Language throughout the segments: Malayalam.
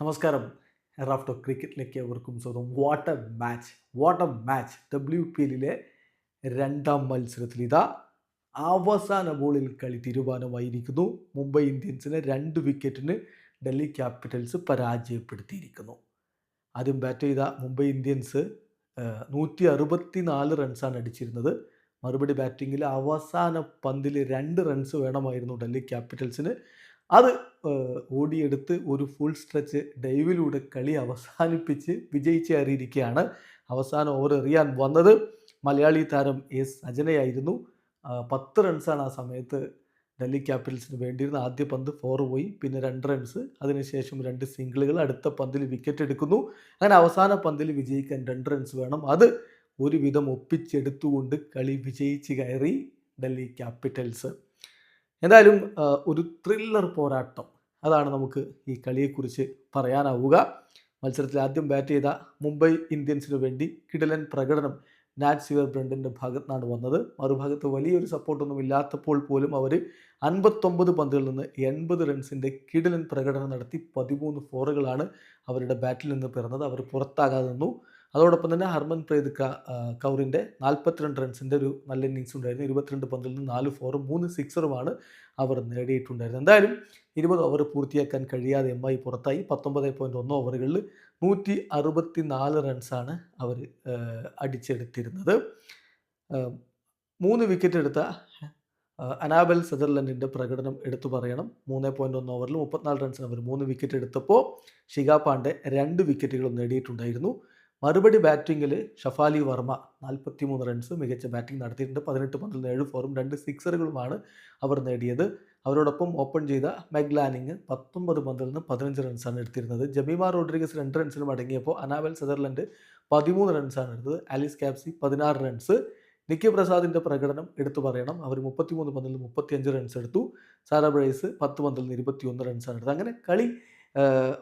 നമസ്കാരം. റാഫ്റ്റോ ക്രിക്കറ്റിലേക്ക് അവർക്കും സ്വന്തം a match what a match W P എല്ലിലെ രണ്ടാം മത്സരത്തിൽ ഇതാ അവസാന ബോളിൽ കളി തീരുമാനമായിരിക്കുന്നു മുംബൈ ഇന്ത്യൻസിനെ രണ്ട് വിക്കറ്റിന് ഡൽഹി ക്യാപിറ്റൽസ് പരാജയപ്പെടുത്തിയിരിക്കുന്നു. ആദ്യം ബാറ്റ് ചെയ്ത മുംബൈ ഇന്ത്യൻസ് നൂറ്റി അറുപത്തി നാല് റൺസാണ് അടിച്ചിരുന്നത്. മറുപടി ബാറ്റിങ്ങിൽ അവസാന പന്തിൽ രണ്ട് റൺസ് വേണമായിരുന്നു ഡൽഹി ക്യാപിറ്റൽസിന് അത് ഓടിയെടുത്ത് ഒരു ഫുൾ സ്ട്രെച്ച് ഡൈവിലൂടെ കളി അവസാനിപ്പിച്ച് വിജയിച്ച് കയറിയിരിക്കുകയാണ്. അവസാന ഓവർ എറിയാൻ വന്നത് മലയാളി താരം എസ് അജനയായിരുന്നു. പത്ത് റൺസാണ് ആ സമയത്ത് ഡൽഹി ക്യാപിറ്റൽസിന് വേണ്ടിയിരുന്ന ആദ്യ പന്ത് ഫോർ പോയി പിന്നെ രണ്ട് റൺസ് അതിനുശേഷം രണ്ട് സിംഗിളുകൾ അടുത്ത പന്തിൽ വിക്കറ്റ് എടുക്കുന്നു. അങ്ങനെ അവസാന പന്തിൽ വിജയിക്കാൻ രണ്ട് റൺസ് വേണം. അത് ഒരുവിധം ഒപ്പിച്ചെടുത്തുകൊണ്ട് കളി വിജയിച്ച് കയറി ഡൽഹി ക്യാപിറ്റൽസ് എന്തായാലും ഒരു ത്രില്ലർ പോരാട്ടം. അതാണ് നമുക്ക് ഈ കളിയെക്കുറിച്ച് പറയാനാവുക. മത്സരത്തിൽ ആദ്യം ബാറ്റ് ചെയ്ത മുംബൈ ഇന്ത്യൻസിന് വേണ്ടി കിടലൻ പ്രകടനം നാറ്റ് സിവർ ബ്രണ്ടിന്റെ ഭാഗത്തു നിന്നാണ് വന്നത്. മറുഭാഗത്ത് വലിയൊരു സപ്പോർട്ടൊന്നും ഇല്ലാത്തപ്പോൾ പോലും അവർ അൻപത്തൊമ്പത് പന്തുകളിൽ നിന്ന് എൺപത് റൺസിന്റെ കിടലൻ പ്രകടനം നടത്തി പതിമൂന്ന് ഫോറുകളാണ് അവരുടെ ബാറ്റിൽ നിന്ന് പിറന്നത്. അവർ പുറത്താകാതെ നിന്നു. അതോടൊപ്പം തന്നെ ഹർമൻ പ്രീത് കൗറിന്റെ നാൽപ്പത്തിരണ്ട് റൺസിന്റെ ഒരു നല്ല ഇന്നിങ്സ് ഉണ്ടായിരുന്നു. ഇരുപത്തിരണ്ട് പന്തിൽ നിന്ന് നാല് ഫോറും മൂന്ന് സിക്സറുമാണ് അവർ നേടിയിട്ടുണ്ടായിരുന്നത്. എന്തായാലും ഇരുപത് ഓവർ പൂർത്തിയാക്കാൻ കഴിയാതെ എം ഐ പുറത്തായി. പത്തൊമ്പത് പോയിന്റ് ഒന്ന് ഓവറുകളിൽ നൂറ്റി അറുപത്തി നാല് റൺസാണ് അവർ അടിച്ചെടുത്തിരുന്നത്. മൂന്ന് വിക്കറ്റ് എടുത്ത അനാബൽ സദർലൻഡിന്റെ പ്രകടനം എടുത്തു പറയണം. മൂന്ന് പോയിന്റ് ഒന്ന് ഓവറിൽ മുപ്പത്തിനാല് റൺസിന് അവർ മൂന്ന് വിക്കറ്റ് എടുത്തപ്പോൾ ഷിഗാ പാണ്ഡെ രണ്ട് വിക്കറ്റുകളും നേടിയിട്ടുണ്ടായിരുന്നു. മറുപടി ബാറ്റിങ്ങിൽ ഷഫാലി വർമ്മ നാൽപ്പത്തി മൂന്ന് റൺസ് മികച്ച ബാറ്റിംഗ് നടത്തിയിട്ടുണ്ട്. പതിനെട്ട് പന്തിൽ ഏഴ് ഫോറും രണ്ട് സിക്സറുകളുമാണ് അവർ നേടിയത്. അവരോടൊപ്പം ഓപ്പൺ ചെയ്ത മെഗ്ലാനിങ് പത്തൊമ്പത് പന്തിൽ നിന്ന് പതിനഞ്ച് റൺസാണ് എടുത്തിരുന്നത്. ജമീമാർ റോഡ്രിഗസ് രണ്ട് റൺസിന് മടങ്ങിയപ്പോൾ അനാവൽ സെതർലൻഡ് പതിമൂന്ന് റൺസാണ് എടുത്തത്. ആലിസ് കാപ്സി പതിനാറ് റൺസ്. നിക്കി പ്രസാദിന്റെ പ്രകടനം എടുത്തു പറയണം. അവർ മുപ്പത്തിമൂന്ന് പന്തിൽ മുപ്പത്തിയഞ്ച് റൺസ് എടുത്തു. സാറ ബ്രൈസ് പത്ത് പന്തിൽ നിന്ന് ഇരുപത്തിയൊന്ന് റൺസാണ് എടുത്തത്. അങ്ങനെ കളി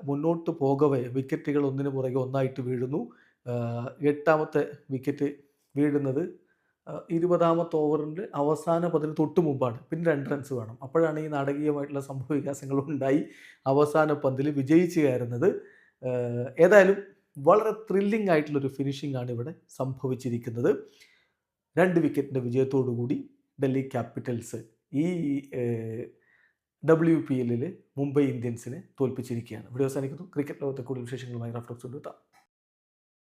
മുന്നോട്ട് പോകവേ വിക്കറ്റുകൾ ഒന്നിനു പുറകെ ഒന്നായിട്ട് വീഴുന്നു. എട്ടാമത്തെ വിക്കറ്റ് വീഴുന്നത് ഇരുപതാമത്തെ ഓവറിന്റെ അവസാന പതിന് തൊട്ട് മുമ്പാണ്. പിന്നെ രണ്ട് റൺസ് വേണം. അപ്പോഴാണ് ഈ നാടകീയമായിട്ടുള്ള സംഭവ വികാസങ്ങൾ ഉണ്ടായി. അവസാന പന്തിൽ വിജയിച്ചു കയറുന്നത്. ഏതായാലും വളരെ ത്രില്ലിംഗ് ആയിട്ടുള്ളൊരു ഫിനിഷിംഗ് ആണ് ഇവിടെ സംഭവിച്ചിരിക്കുന്നത്. രണ്ട് വിക്കറ്റിന്റെ വിജയത്തോടു കൂടി ഡൽഹി ക്യാപിറ്റൽസ് ഈ ഡബ്ല്യു പി എല്ലിൽ മുംബൈ ഇന്ത്യൻസിനെ തോൽപ്പിച്ചിരിക്കുകയാണ്. ഇവിടെ അവസാനിക്കുന്നു. ക്രിക്കറ്റ് ലോകത്തെ കൂടുതൽ വിശേഷങ്ങളുമായി റഫറൻസ് കൊണ്ടുവെത്താം.